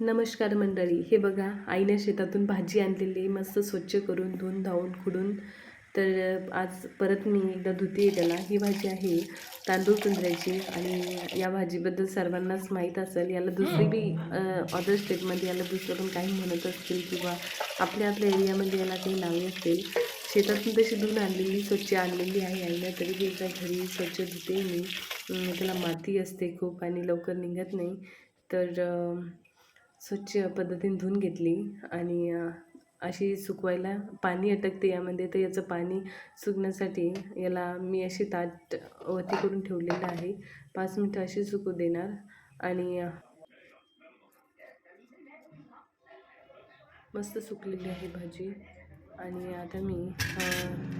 नमस्कार मंडळी. हे बघा आईने शेतातून भाजी आणलेली आहे, मस्त स्वच्छ करून धुवून धावून खुडून. तर आज परत मी एकदा धुते त्याला. ही भाजी आहे तांदूळ तुंजऱ्याची आणि या भाजीबद्दल सर्वांनाच माहीत असेल. याला दुसरी बी अदर स्टेटमध्ये याला दुसरं पण काही म्हणत असतील किंवा आपल्या आपल्या एरियामध्ये याला काही नावे असतील. शेतातून तशी धुवून आणलेली स्वच्छ आणलेली आहे आईनं. तरी बी एकदा घरी स्वच्छ धुते मी. त्याला माती असते खूप आणि लवकर निघत नाही. तर स्वच्छ पद्धतीने धुवून घेतली आणि अशी सुकवायला पाणी अटकते यामध्ये तर याचं पाणी सुकण्यासाठी याला मी अशी ताट वरती करून ठेवलेलं आहे. पाच मिनटं अशी सुकू देणार आणि मस्त सुकलेली आहे भाजी. आणि आता मी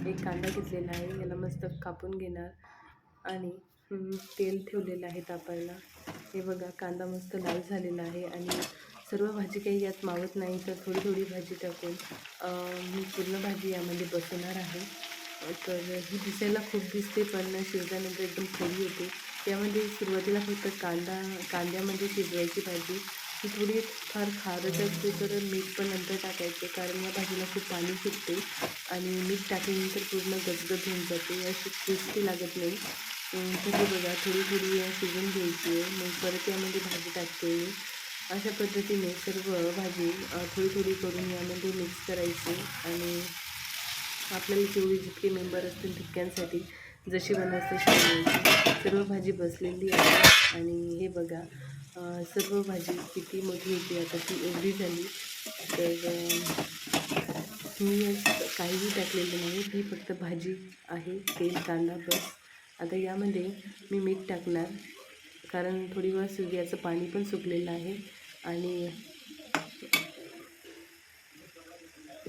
एक कांदा घेतलेला आहे याला मस्त कापून घेणार आणि तेल ठेवलेलं आहे तापायला. हे बघा कांदा मस्त लाल झालेला आहे आणि सर्व भाजी काही यात मावत नाही तर थोडी थोडी भाजी टाकून मी पूर्ण भाजी यामध्ये बसवणार आहे. तर ही दिसायला खूप दिसते पण शिजल्यानंतर एकदम थोडी होते त्यामध्ये सुरुवातीला फक्त कांदा कांद्यामध्ये शिजवायची भाजी. ही थोडी फार खारट असते तर मीठ पण नंतर टाकायचं कारण या भाजीला खूप पाणी सुटते. आणि मीठ टाकल्यानंतर पूर्ण गजगज होऊन जाते अशी क्रिस्पी लागत नाही. तुम्ही बघा थोडी थोडी शिजून घ्यायची आहे. मग परत यामध्ये भाजी टाकते. मी अशा पद्धतीने सर्व भाजी थोडी थोडी करून यामध्ये मिक्स करायची आणि आपल्याला जेवढे जितके मेंबर असतील तितक्यांसाठी जशी बनवत तशी बनवायची. सर्व भाजी बसलेली आहे आणि हे बघा सर्व भाजी किती मोठी होती आता ती एवढी झाली. तर मी काहीही टाकलेलं नाही ती फक्त भाजी आहे तेल कांदा बस. आता यामध्ये मी मीठ टाकणार. कारण थोडी वेळ शिजू पाणी पण सुकलेलं आहे. आणि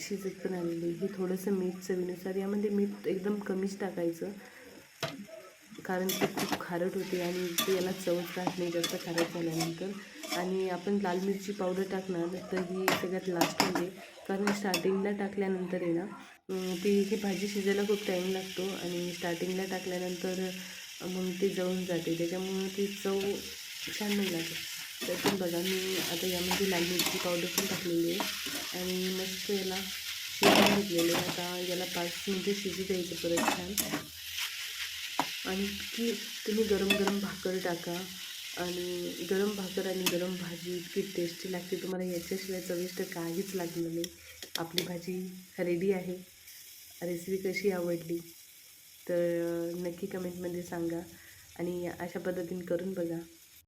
शिजत पण आलेली हे थोडंसं मीठ चवीनुसार यामध्ये मीठ एकदम कमीच टाकायचं. कारण ते खूप खारट होते आणि ते याला चवच राहत नाही जास्त खारट झाल्यानंतर. आणि आपण लाल मिरची पावडर टाकणार तर ही सगळ्यात लास्टमध्ये म्हणजे कारण स्टार्टिंगला टाकल्यानंतर आहे ना ती ही भाजी शिजायला खूप टाईम लागतो आणि स्टार्टिंगला टाकल्यानंतर मग ती जळून जाते. त्याच्यामुळं ती चव छान नाही लागते. तर पण बघा मी आता यामध्ये लाल मिरची पावडर पण टाकलेली आहे आणि मस्त याला शिजवून घेतलेलं आहे. आता याला पाच मिनटं शिजू द्यायचं परत छान. आणि की तुम्ही गरम गरम भाकर टाका. आणि गरम भाकर आणि गरम भाजी इतकी टेस्टी लागते. तुम्हाला याच्याशिवाय चविष्ट काहीच लागलं नाही. आपली भाजी रेडी आहे. रेसिपी कशी आवडली? तर नक्की कमेंटमध्ये सांगा. आणि अशा पद्धतीने करून बघा.